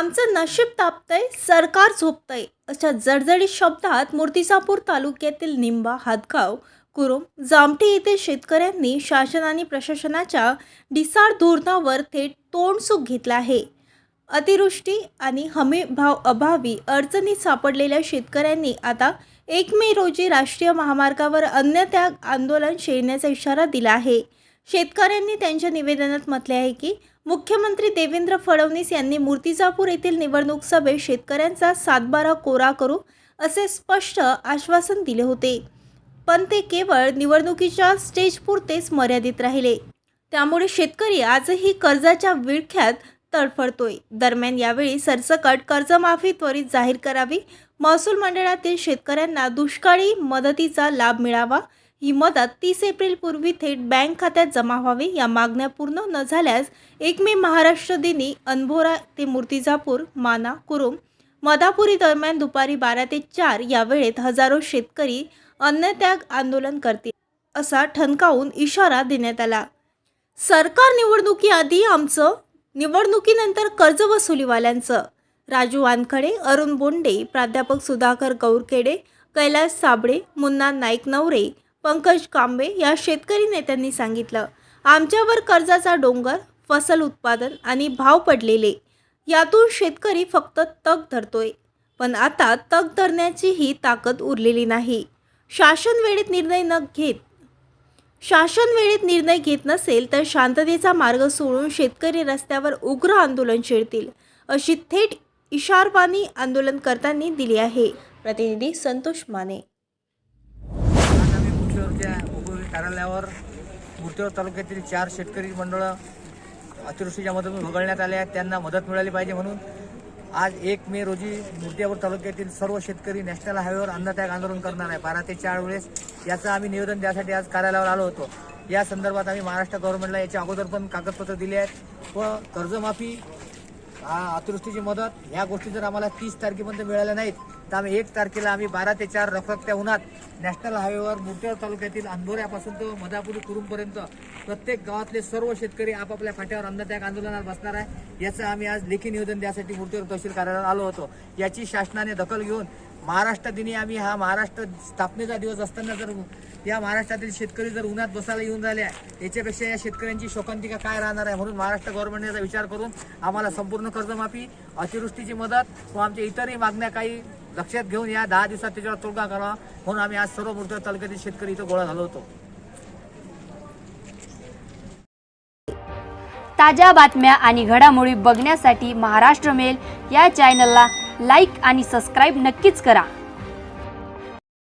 आमचं नशीब तापतंय सरकार झोपतंय. अशा जडजडीत शब्दात मूर्तिजापूर तालुक्यातील निंबा हातगाव कुरुम जामठी येथे शेतकऱ्यांनी शासन आणि प्रशासनाच्या ढिसाळ धोरणावर थेट तोंडसुख घेतलं आहे. अतिवृष्टी आणि हमी भाव अभावी अडचणीत सापडलेल्या शेतकऱ्यांनी आता एक मे रोजी राष्ट्रीय महामार्गावर अन्नत्याग आंदोलन छेडण्याचा इशारा दिला आहे. शेतकऱ्यांनी त्यांच्या निवेदनात म्हटले आहे की मुख्यमंत्री देवेंद्र फडणवीस यांनी मूर्तिजापूर येथील निवडणूक सभेत शेतकऱ्यांचा सातबारा कोरा करू असे स्पष्ट आश्वासन दिले होते. पण ते केवळ निवडणुकीच्या स्टेजपुरतेच मर्यादित राहिले. त्यामुळे शेतकरी आजही कर्जाच्या विळख्यात तडफडतोय. दरम्यान यावेळी सरसकट कर्जमाफी त्वरित जाहीर करावी. महसूल मंडळातील शेतकऱ्यांना दुष्काळी मदतीचा लाभ मिळावा ही मदत तीस एप्रिलपूर्वी थेट बँक खात्यात जमा व्हावी या मागण्या पूर्ण न झाल्यास एक मे महाराष्ट्र दिनी अनभोरा ते मूर्तिजापूर माना कुरुम मदापुरी दरम्यान दुपारी बारा ते चार या वेळेत हजारो शेतकरी अन्नत्याग आंदोलन करतील असा ठणकावून इशारा देण्यात आला. सरकार निवडणुकीआधी आमचं निवडणुकीनंतर कर्जवसुलीवाल्यांचं. राजू वानखडे अरुण बोंडे प्राध्यापक सुधाकर गौरखेडे कैलास साबळे मुन्ना नाईक नवरे पंकज कांबे या शेतकरी नेत्यांनी सांगितलं आमच्यावर कर्जाचा डोंगर फसल उत्पादन आणि भाव पडलेले यातून शेतकरी फक्त तग धरतोय. पण आता तग धरण्याचीही ताकद उरलेली नाही. शासन वेळेत निर्णय न घेत शासन वेळेत निर्णय घेत नसेल तर शांततेचा मार्ग सोडून शेतकरी रस्त्यावर उग्र आंदोलन छेडतील अशी थेट इशारवाणी आंदोलनकर्त्यांनी दिली आहे. प्रतिनिधी संतोष माने. आम्ही उपयोगी कार्यालयावर मूर्तीवर तालुक्यातील चार शेतकरी मंडळं अतिवृष्टीच्या मदतीतून वगळण्यात आले आहेत. त्यांना मदत मिळाली पाहिजे म्हणून आज एक मे रोजी मुर्तियापूर तालुक्यातील सर्व शेतकरी नॅशनल हायवेवर अन्नत्याग आंदोलन करणार आहे. बारा ते चार वेळेस याचं आम्ही निवेदन द्यासाठी आज कार्यालयावर आलो होतो. या संदर्भात आम्ही महाराष्ट्र गव्हर्नमेंटला याच्या अगोदर पण कागदपत्र दिली आहेत व कर्जमाफी अतिवृष्टीची मदत ह्या गोष्टी जर आम्हाला तीस तारखेपर्यंत मिळाल्या नाहीत तर आम्ही एक तारखेला आम्ही बारा ते चार रखरखत्या उन्हात नॅशनल हायवेवर मुरतेड तालुक्यातील अंधोऱ्यापासून तर मधापुरी कुरुमपर्यंत प्रत्येक गावातले सर्व शेतकरी आपापल्या फाट्यावर अन्नत्याग आंदोलनात बसणार आहे. याचं आम्ही आज लेखी निवेदन द्यासाठी मूर्तीवर तहसील कार्यालयात आलो होतो. याची शासनाने दखल घेऊन महाराष्ट्र दिनी आम्ही हा महाराष्ट्र स्थापनेचा दिवस असताना जर या महाराष्ट्रातील शेतकरी जर उन्हात बसायला येऊन झाले आहे याच्यापेक्षा या शेतकऱ्यांची शोकांतिका काय राहणार आहे म्हणून महाराष्ट्र गव्हर्नमेंटने याचा विचार करून आम्हाला संपूर्ण कर्जमाफी अतिवृष्टीची मदत व आमच्या इतरही मागण्या काही लक्षात घेऊन या दहा दिवसात त्याच्यावर तोडगा करावा म्हणून आम्ही आज सर्व मूर्ती तालुक्यातील शेतकरी इथं गोळा झालो होतो. ताज्या बातम्या आणि घडामोडी बघण्यासाठी महाराष्ट्र मेल या चॅनलला लाईक आणि सबस्क्राईब नक्कीच करा.